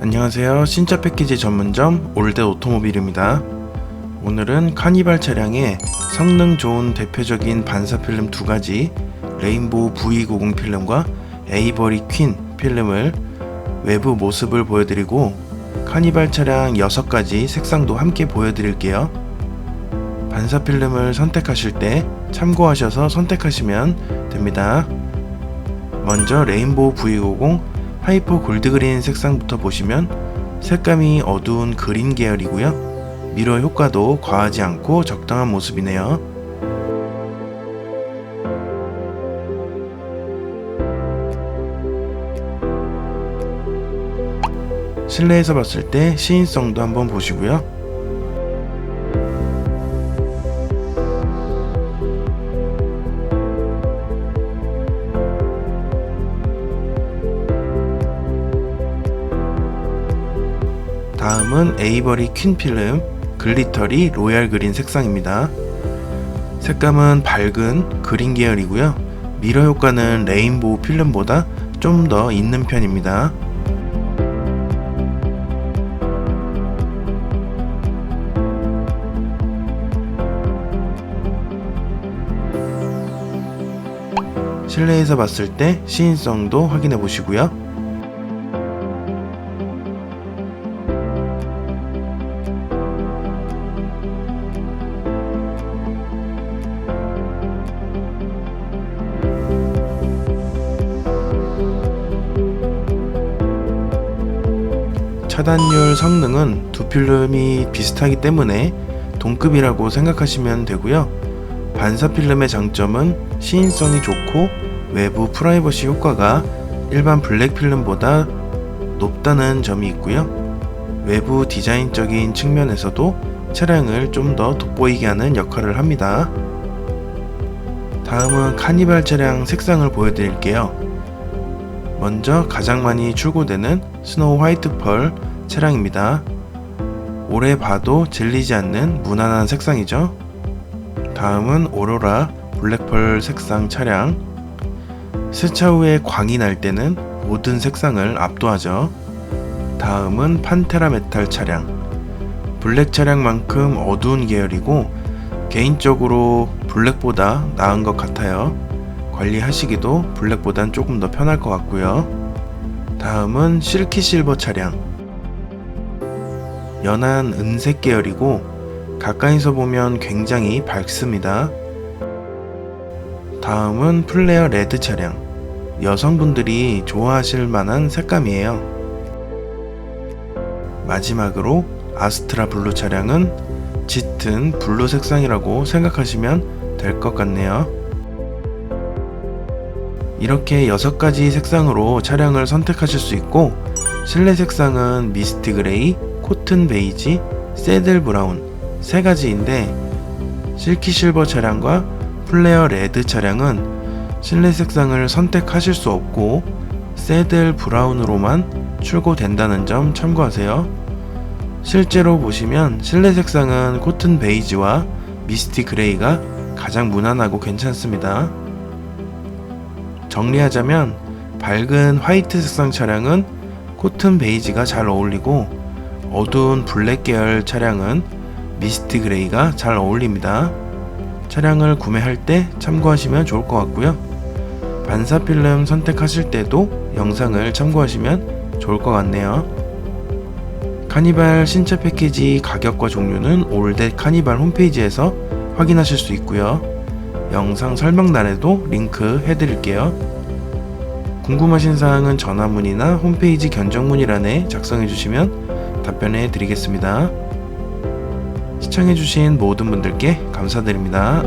안녕하세요. 신차 패키지 전문점 올댓 오토모빌입니다. 오늘은 카니발 차량의 성능 좋은 대표적인 반사 필름 두 가지 레인보우 V90 필름과 에이버리 퀸 필름을 외부 모습을 보여드리고 카니발 차량 6가지 색상도 함께 보여드릴게요. 반사 필름을 선택하실 때 참고하셔서 선택하시면 됩니다. 먼저 레인보우 V50 하이퍼 골드그린 색상부터 보시면 색감이 어두운 그린 계열이고요. 미러 효과도 과하지 않고 적당한 모습이네요. 실내에서 봤을 때 시인성도 한번 보시고요. 다음은 에이버리 퀸 필름 글리터리 로얄 그린 색상입니다. 색감은 밝은 그린 계열이고요. 미러 효과는 레인보우 필름보다 좀 더 있는 편입니다. 실내에서 봤을 때 시인성도 확인해 보시고요. 차단율 성능은 두 필름이 비슷하기 때문에 동급이라고 생각하시면 되고요. 반사 필름의 장점은 시인성이 좋고 외부 프라이버시 효과가 일반 블랙 필름보다 높다는 점이 있고요. 외부 디자인적인 측면에서도 차량을 좀 더 돋보이게 하는 역할을 합니다. 다음은 카니발 차량 색상을 보여드릴게요. 먼저 가장 많이 출고되는 스노우 화이트 펄 차량입니다. 오래 봐도 질리지 않는 무난한 색상이죠. 다음은 오로라 블랙펄 색상 차량. 세차 후에 광이 날 때는 모든 색상을 압도하죠. 다음은 판테라 메탈 차량. 블랙 차량만큼 어두운 계열이고 개인적으로 블랙보다 나은 것 같아요. 관리하시기도 블랙보단 조금 더 편할 것 같고요. 다음은 실키 실버 차량. 연한 은색 계열이고 가까이서 보면 굉장히 밝습니다. 다음은 플레어 레드 차량. 여성분들이 좋아하실 만한 색감이에요. 마지막으로 아스트라 블루 차량은 짙은 블루 색상이라고 생각하시면 될 것 같네요. 이렇게 6가지 색상으로 차량을 선택하실 수 있고 실내 색상은 미스트 그레이, 코튼 베이지, 새들 브라운 세 가지인데 실키 실버 차량과 플레어 레드 차량은 실내 색상을 선택하실 수 없고 새들 브라운으로만 출고된다는 점 참고하세요. 실제로 보시면 실내 색상은 코튼 베이지와 미스티 그레이가 가장 무난하고 괜찮습니다. 정리하자면 밝은 화이트 색상 차량은 코튼 베이지가 잘 어울리고 어두운 블랙 계열 차량은 미스트 그레이가 잘 어울립니다. 차량을 구매할 때 참고하시면 좋을 것 같고요. 반사 필름 선택하실 때도 영상을 참고하시면 좋을 것 같네요. 카니발 신차 패키지 가격과 종류는 올댓 카니발 홈페이지에서 확인하실 수 있고요. 영상 설명란에도 링크 해드릴게요. 궁금하신 사항은 전화문이나 홈페이지 견적문이란에 작성해주시면 답변해 드리겠습니다. 시청해주신 모든 분들께 감사드립니다.